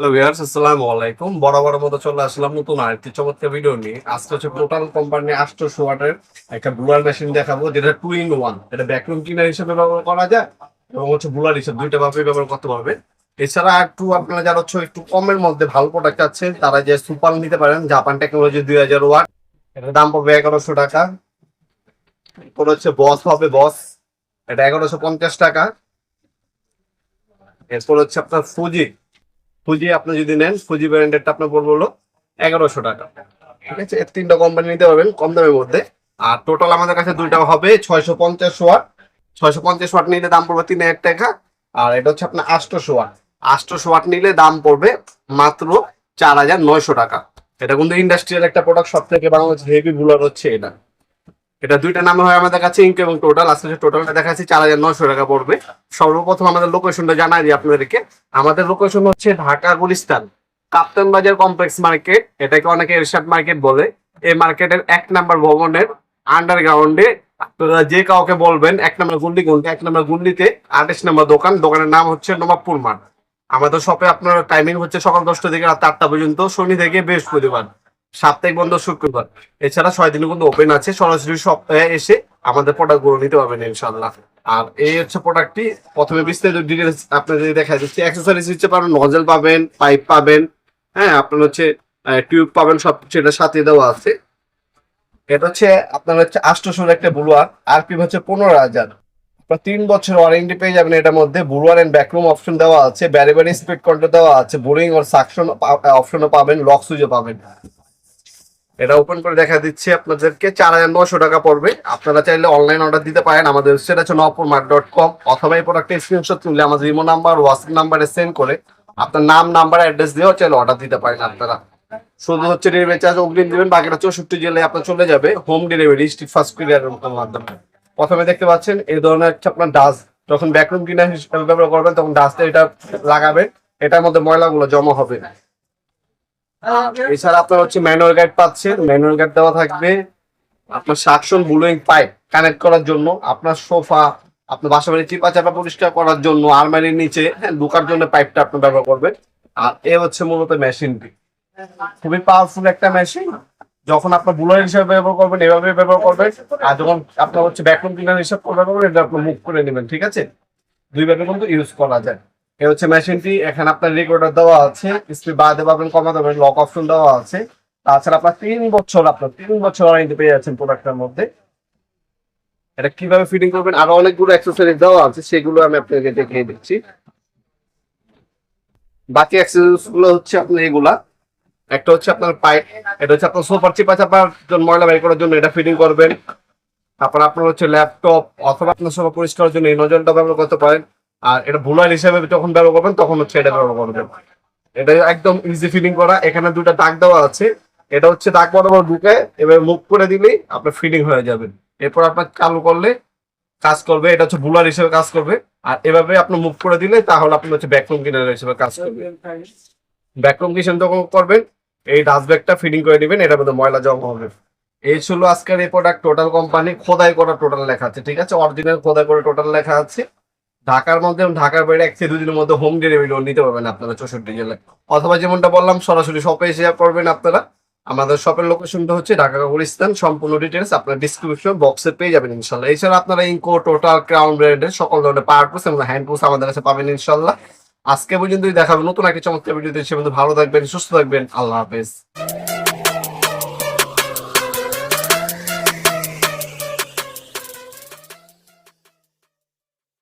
Hello viewers আলাইকুম। মতো আসলাম নতুন ভিডিও নিয়ে। হচ্ছে টোটাল কোম্পানি আটশোশো ওয়াটের একটা মেশিন দেখাবো, যেটা টু ইন ওয়ান এটা হিসেবে ব্যবহার করা যায় এবং হচ্ছে হিসেবে দুইটা ব্যবহার করতে এছাড়া যারা হচ্ছে একটু কমের মধ্যে ভালো প্রোডাক্ট আছে তারা যে সুপার নিতে পারেন জাপান টেকনোলজি দুই হাজার ওয়াট। এটার দাম পড়বে এগারোশো টাকা। এরপর হচ্ছে বস হবে বস এটা এগারোশো পঞ্চাশ টাকা। এরপর হচ্ছে আপনার ফুজি ফুজি আপনি যদি নেন ফুজি ব্র্যান্ডেরটা আপনার পড়বে হলো এগারোশো টাকা। ঠিক আছে? তিনটা কোম্পানি নিতে পারবেন কম দামের মধ্যে। আর টোটাল আমাদের কাছে দুইটা হবে, ছয়শো পঞ্চাশ ওয়াট। ছয়শো পঞ্চাশ ওয়াট নিলে দাম পড়বে তিন হাজার টাকা। আর এটা হচ্ছে আপনার আটশোশো ওয়াট। আটশোশো ওয়াট নিলে দাম পড়বে মাত্র চার হাজার নয়শো টাকা। এটা কিন্তু ইন্ডাস্ট্রিয়াল একটা প্রোডাক্ট সব থেকে বাংলাদেশ হেভি বুলার হচ্ছে এটা। এটা দুইটা নামে হয় আমাদের কাছে ইনক এবং টোটাল আসলে টোটালটা দেখা যাচ্ছে চার হাজার নয়শো টাকা পড়বে। সর্বপ্রথম আমাদের লোকেশনটা জানাই দিই আপনাদেরকে। আমাদের লোকেশন হচ্ছে ঢাকা গুলিস্তান, কাপ্তান বাজার কমপ্লেক্স মার্কেট এটাকে অনেকে এরশাদ মার্কেট বলে। এই মার্কেটের এক নাম্বার ভবনের আন্ডারগ্রাউন্ডে আপনারা যে কাউকে বলবেন, এক নম্বর গুন্ডি কোনটা এক নম্বর গুন্ডিতে আঠাশ নম্বর দোকান। দোকানের নাম হচ্ছে নবাবপুর মাঠ। আমাদের শপে আপনার টাইমিং হচ্ছে সকাল দশটা থেকে রাত আটটা পর্যন্ত, শনি থেকে বৃহস্পতিবার। সাপ্তাহিক বন্ধ শুক্রবার। এছাড়া ছয় দিন কিন্তু ওপেন আছে, সরাসরি সপ্তাহে এসে আমাদের প্রোডাক্টগুলো নিতে পারবেন ইনশাল্লাহ আর এই হচ্ছে প্রোডাক্টটি প্রথমে বিস্তারিত ডিটেলস আপনাদের দেখা যাচ্ছে অ্যাক্সেসরিজ দিতে পারেন নজেল পাবেন পাইপ পাবেন হ্যাঁ আপনার হচ্ছে টিউব পাবেন, সব এটা সাথে দেওয়া আছে। এটা হচ্ছে, আপনার হচ্ছে আষ্টশোর একটা বুলুয়ার আরপি হচ্ছে পনেরো হাজার। আপনার তিন বছর ওয়ারেন্টি পেয়ে যাবেন এটার মধ্যে। বুলুয়ার অ্যান্ড ব্যাকরুম অপশন দেওয়া আছে ব্যারি ব্যারি স্পিড কন্ট্রোল দেওয়া আছে বোরিং ওর সাকশন অপশনও পাবেন লক সুইচও পাবেন। এটা ওপেন করে দেখা দিচ্ছে আপনাদেরকে। চার হাজার নশো টাকা পড়বে। আপনারা চাইলে অনলাইন অর্ডার দিতে পারেন। আমাদের ওয়েবসাইট আছে নপুর মার্ট ডট কম অথবা এই প্রোডাক্টের স্ক্রিনশট তুললে আমাদের ইমো নাম্বার হোয়াটসঅ্যাপ নাম্বারে সেন্ড করে আপনার নাম নাম্বার অ্যাড্রেস দিয়েও চাইলে অর্ডার দিতে পারেন আপনারা। শুধু হচ্ছে ডেলিভারি চার্জ অগ্রিম দিবেন, বাকিটা চৌষট্টি জেলায় আপনার চলে যাবে। হোম ডেলিভারি স্ট্রিট ফার্স্ট কুরিয়ারের মাধ্যমে। প্রথমে দেখতে পাচ্ছেন, এই ধরনের হচ্ছে আপনার ডাস যখন ব্যাকরুম কিনা হিসেবে ব্যবহার করবেন, তখন ডাস্টে এটা লাগাবেন। এটার মধ্যে ময়লাগুলো জমা হবে। এছাড়া আপনার হচ্ছে ম্যানুয়াল গাইড পাচ্ছেন। ম্যানুয়াল গাইড দেওয়া থাকবে। আপনার সাকশন ব্লুইং পাইপ কানেক্ট করার জন্য। আপনার সোফা আপনার বাসা বাড়ি চিপা চাপা পরিষ্কার করার জন্য আলমারির নিচে হ্যাঁ ঢোকার জন্য পাইপটা আপনি ব্যবহার করবেন। আর এ হচ্ছে মূলত মেশিনটি খুবই পাওয়ারফুল একটা মেশিন যখন আপনার বুলার হিসাবে ব্যবহার করবেন এভাবে ব্যবহার করবেন। আর যখন আপনার হচ্ছে ব্যাকরুম ক্লিনার হিসাব ব্যবহার করবেন এটা আপনি মুখ করে নেবেন ঠিক আছে? দুইভাবে কিন্তু ইউজ করা যায়। এই হচ্ছে মেশিনটি, এখানে আপনার রেকর্ডার দেওয়া আছে স্পিড বাড়াতে পারবেন, কমাতে পারবেন লক অপশন দেওয়া আছে। তাছাড়া আপনার তিন বছর, আপনার তিন বছর ওয়ারেন্টি পেয়ে যাচ্ছেন প্রোডাক্টের মধ্যে। এটা কীভাবে ফিটিং করবেন? আরও অনেকগুলো অ্যাক্সেসরিজ দেওয়া আছে, সেগুলো আমি আপনাকে দেখিয়ে দিচ্ছি। বাকি অ্যাক্সেসরিজগুলো হচ্ছে আপনার এগুলা। একটা হচ্ছে আপনার পাইপ এটা হচ্ছে আপনার সোফার চিপা চাপার জন্য ময়লা বের করার জন্য এটা ফিটিং করবেন। তারপর আপনার হচ্ছে ল্যাপটপ অথবা আপনার সোফা পরিষ্কার জন্য এই নজলটা ব্যবহার করতে পারেন। আর এটা বুলার হিসেবে যখন ব্যবহার করবেন, তখন হচ্ছে এটা ব্যবহার করবেন। এটা একদম ইজি ফিলিং করা। এখানে দুটো দাগ দেওয়া আছে। এটা হচ্ছে দাগ বরাবর ঢুকে এবার মুভ করে দিলেই আপনার ফিটিং হয়ে যাবে। এরপর আপনার চালু করলে কাজ করবে। এটা হচ্ছে বুলার হিসেবে কাজ করবে। আর এভাবে আপনি মুভ করে দিলে তাহলে আপনি হচ্ছে ব্যাকরুম কিনার হিসেবে কাজ করবে ব্যাকরুম কিচেন যখন করবেন, এই ডাস্ট ব্যাগটা ফিটিং করে দিবেন এটার মধ্যে ময়লা জমা হবে। এই ছিল আজকের এই প্রোডাক্ট টোটাল কোম্পানি খোদাই করা টোটাল লেখা আছে, ঠিক আছে? অরিজিনাল খোদাই করে টোটাল লেখা আছে। ঢাকার মধ্যে ঢাকার বাইরে এক থেকে দুদিনের মধ্যে হোম ডেলিভারি নিতে পারবেন আপনারা চৌষট্টি জেলায়। অথবা যেমনটা বললাম, সরাসরি শপে এসে করবেন আপনারা। আমাদের শপের লোকেশনটা হচ্ছে ঢাকা গুলিস্তান সম্পূর্ণ ডিটেলস আপনার ডিসক্রিপশন বক্সে পেয়ে যাবেন ইনশাল্লাহ। এছাড়া আপনারা ইনকো টোটাল ক্রাউন ব্র্যান্ডের সকল ধরনের পাওয়ার এবং হ্যান্ড পুস আমাদের কাছে পাবেন ইনশাল্লাহ। আজকে পর্যন্তই দেখাবেন নতুন একটি চমৎকার ভিডিওতে সে ভালো থাকবেন, সুস্থ থাকবেন। আল্লাহ হাফেজ।